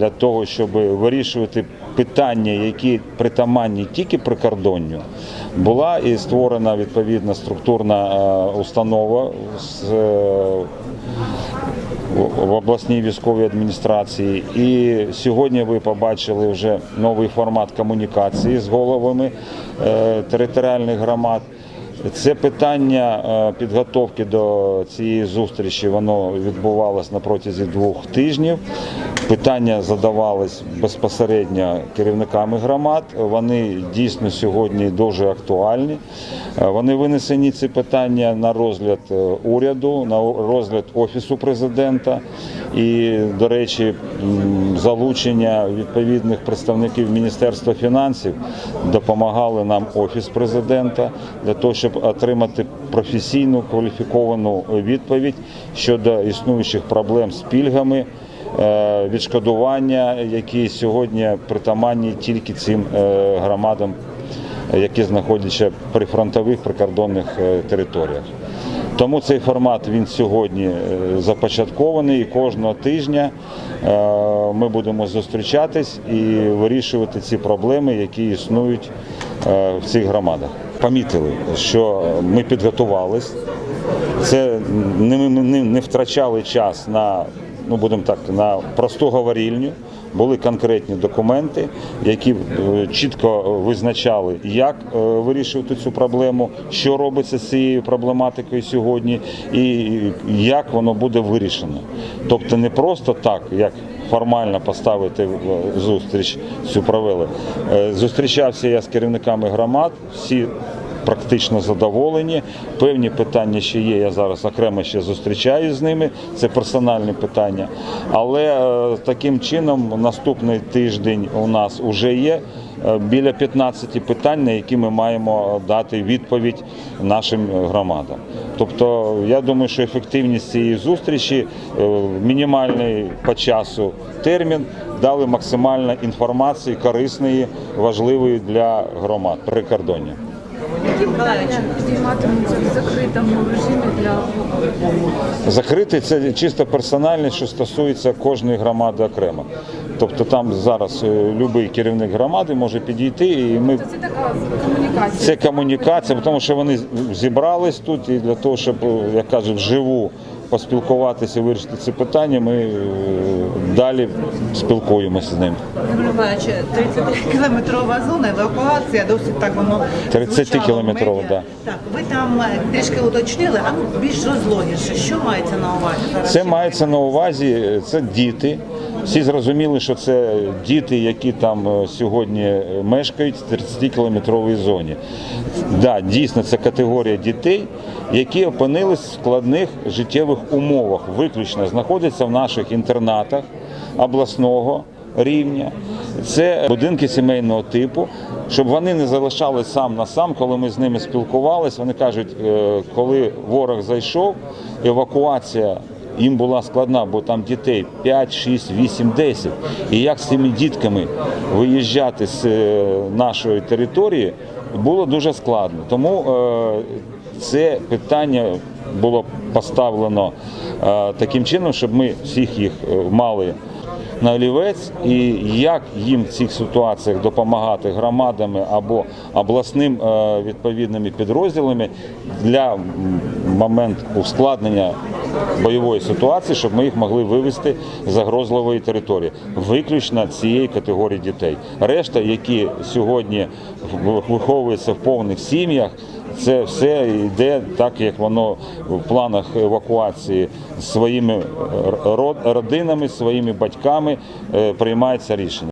для того, щоб вирішувати питання, які притаманні тільки прикордонню, була і створена відповідна структурна е, установа е, в обласній військовій адміністрації. І сьогодні ви побачили вже новий формат комунікації з головами е, територіальних громад. Це питання підготовки до цієї зустрічі, воно відбувалось на протязі двох тижнів. Питання задавались безпосередньо керівниками громад. Вони дійсно сьогодні дуже актуальні. Е, Вони винесені ці питання на розгляд е, уряду, на розгляд офісу президента. І, до речі, залучення відповідних представників Міністерства фінансів допомагали нам офіс президента для того, щоб отримати професійну кваліфіковану відповідь щодо існуючих проблем з пільгами. Е, Відшкодування, які сьогодні притаманні тільки цим е, громадам, які знаходяться при фронтових прикордонних е, територіях. Тому цей формат він сьогодні започаткований і кожного тижня ми будемо зустрічатись і вирішувати ці проблеми, які існують в цих громадах. Помітили, що ми підготувались. Це не, не, не втрачали час на, ну будемо так, на просту говорільню. Були конкретні документи, які е, чітко визначали, як е, вирішувати цю проблему, що робиться з цією проблематикою сьогодні, і як воно буде вирішено. Тобто не просто так, як формально поставити е, зустріч цю провели. Зустрічався я з керівниками громад, всі практично задоволені. Певні питання ще є. Я зараз окремо ще зустрічаюсь з ними. Це персональні питання. Але е, таким чином наступний тиждень у нас вже є. е, Біля 15 питань, на які ми маємо дати відповідь нашим громадам. Тобто, я думаю, що ефективність цієї зустрічі, е, мінімальний по часу термін, дали максимально інформації корисної, важливої для громад прикордоння. Зніматимуться в закритому режимі для Закритий це чисто персональне, що стосується кожної громади окремо. Тобто там зараз будь-який керівник громади може підійти, і ми це така комунікація. це комунікація, тому що вони зібрались тут і для того, щоб, як кажуть, вживу поспілкуватися, вирішити ці питання, ми е, далі спілкуємося з ним. Миколаївич, 30-кілометрова зона, евакуація, досить так воно 30-кілометрова, да. Так, ви там е, трішки уточнили, а ну більш розлогіше, що мається на увазі зараз? Це мається на увазі, це діти. Всі зрозуміли, що це діти, які там е, сьогодні е, мешкають в 30-кілометровій зоні. Да, дійсно, це категорія дітей, які опинились в складних життєвих умовах, виключно знаходяться в наших інтернатах обласного рівня. Це будинки сімейного типу, щоб вони не залишались сам на сам, коли ми з ними спілкувалися. Вони кажуть, е, коли ворог зайшов, евакуація їм була складна, бо там дітей 5, 6, 8, 10. І як з цими дітками виїжджати з е, нашої території було дуже складно. Тому е, це питання було поставлено е, таким чином, щоб ми всіх їх мали на олівець, і як їм в цих ситуаціях допомагати громадами або обласним відповідними підрозділами для м, моменту ускладнення бойової ситуації, щоб ми їх могли вивести з загрозливої території, виключно цієї категорії дітей. Решта, які сьогодні виховуються в повних сім'ях. Це все йде так, як воно в планах евакуації своїми родинами, своїми батьками е, приймається рішення.